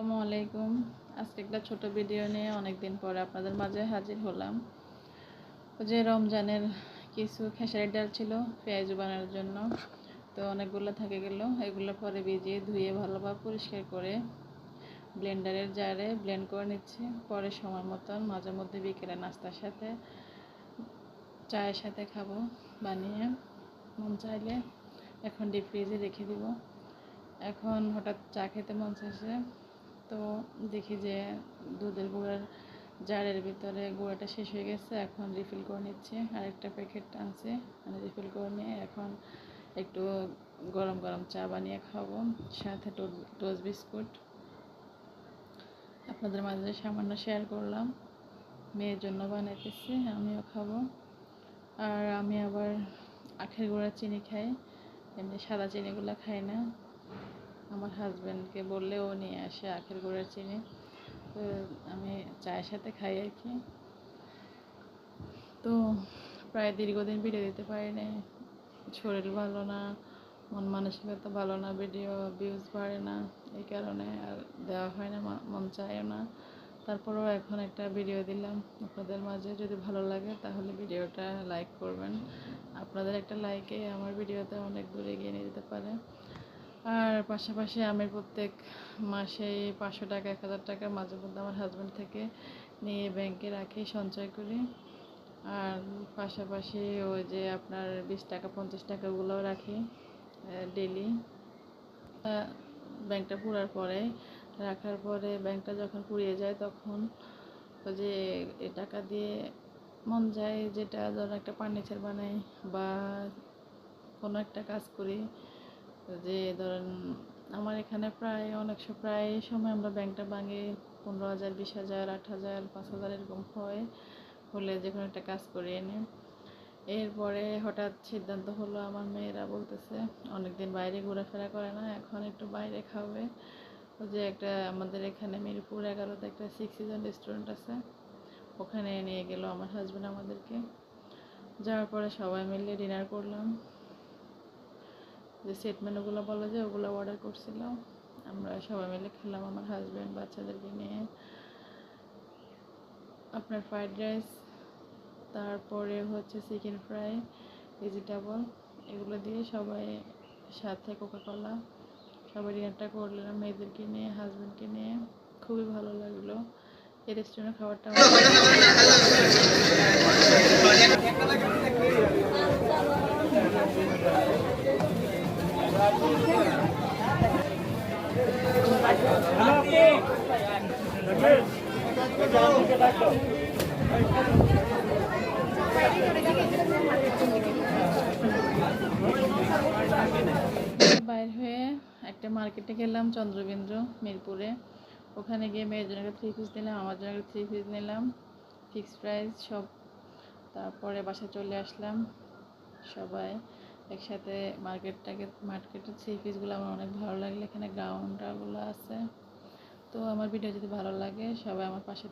আসসালামু আলাইকুম। আজকে একটা ছোট ভিডিও নিয়ে অনেক দিন পরে আপনাদের মাঝে হাজির হলাম। যে রমজানের কিছু খেসারির ডাল ছিল, পেঁয়াজ বানানোর জন্য। তো অনেকগুলো থেকে গেল, এগুলো পরে ভিজিয়ে ধুয়ে ভালোভাবে পরিষ্কার করে ব্লেন্ডারের জারে ব্লেন্ড করে নিচ্ছি। পরে সময় মতন মাঝে মধ্যে বিকেলে নাস্তার সাথে, চায়ের সাথে খাব বানিয়ে। মন চাইলে এখন ডিপ ফ্রিজে রেখে দিব। এখন হঠাৎ চা খেতে মন চাইছে। তো দেখি যে দুধের গুঁড়ার জারের ভিতরে গুঁড়াটা শেষ হয়ে গেছে, এখন রিফিল করে নিচ্ছে। আরেকটা প্যাকেট আনছে মানে রিফিল করে নিয়ে এখন একটু গরম গরম চা বানিয়ে খাব, সাথে টোস্ট বিস্কুট। আপনাদের মাঝে সামান্য শেয়ার করলাম, মেয়ের জন্য বানাইতেছি, আমিও খাব। আর আমি আবার আখের গুঁড়া চিনি খাই, এমনি সাদা চিনিগুলো খাই না। আমার হাজব্যান্ডকে বললে ও নিয়ে আসে আখের গুঁড়ার চিনি। তো আমি চায়ের সাথে খাই আর কি। তো প্রায় দীর্ঘদিন ভিডিও দিতে পারি না শরীর ভালো না, মন মানসিকতা ভালো না ভিডিও ভিউজ বাড়ে না এই কারণে আর দেওয়া হয় না মন চায়ও না। তারপরেও এখন একটা ভিডিও দিলাম আপনাদের মাঝে। যদি ভালো লাগে তাহলে ভিডিওটা লাইক করবেন। আপনাদের একটা লাইকে আমার ভিডিওতে অনেক দূরে এগিয়ে নিয়ে যেতে পারে। আর পাশাপাশি আমি প্রত্যেক মাসে পাঁচশো টাকা, এক হাজার টাকা মাঝে মধ্যে আমার হাজব্যান্ড থেকে নিয়ে ব্যাংকে রাখি, সঞ্চয় করি। আর পাশাপাশি ওই যে আপনার বিশ টাকা, পঞ্চাশ টাকাগুলোও রাখি ডেলি ব্যাংকটা পুরার পরে, রাখার পরে ব্যাংকটা যখন পুড়িয়ে যায় তখন ওই যে এ টাকা দিয়ে মন যায়, যেটা ধরো একটা ফার্নিচার বানাই বা কোনো একটা কাজ করি যে ধরেন আমার এখানে প্রায় অনেক প্রায় সময় আমরা ব্যাংকটা ভাঙি, পনেরো হাজার, বিশ হাজার, আট হাজার, পাঁচ হাজার এরকম হয়। হলে যে কোনো একটা কাজ করে এনে এরপরে হঠাৎ সিদ্ধান্ত হলো আমার মেয়েরা বলতেছে, অনেকদিন বাইরে ঘোরাফেরা করে না, এখন একটু বাইরে খাবে। যে একটা আমাদের এখানে মিরপুর এগারোতে একটা সিক্স সিজন রেস্টুরেন্ট আছে, ওখানে নিয়ে গেল আমার হাজব্যান্ড আমাদেরকে। যাওয়ার পরে সবাই মিলে ডিনার করলাম। যে সেট মেনুগুলো বলা যায় ওগুলো অর্ডার করছিলাম আমরা সবাই মিলে খেলাম আমার হাজব্যান্ড বাচ্চাদেরকে নিয়ে। আপনার ফ্রাইড রাইস তারপরে হচ্ছে চিকেন ফ্রাই ভেজিটেবল এগুলো দিয়ে সবাই সাথে কোকাকোলা সবাই ডিনারটা করলাম মেয়েদেরকে নিয়ে হাজব্যান্ডকে নিয়ে। খুবই ভালো লাগল। এই রেস্টুরেন্টের খাবারটা বাইর হয়ে একটা মার্কেটে গেলাম চন্দ্রবিন্দু মিরপুরে। ওখানে গিয়ে মেয়ের জন্য থ্রি পিস নিলাম, আমার জন্য থ্রি পিস নিলাম ফিক্সড প্রাইস সব। তারপরে বাসায় চলে আসলাম সবাই। একসাথে মার্কেটটাকে, মার্কেটের থ্রি পিসগুলো আমার অনেক ভালো লাগল। এখানে গ্রাউন্ডগুলো আছে। তো আমার ভিডিও যদি ভালো লাগে, সবাই আমার পাশে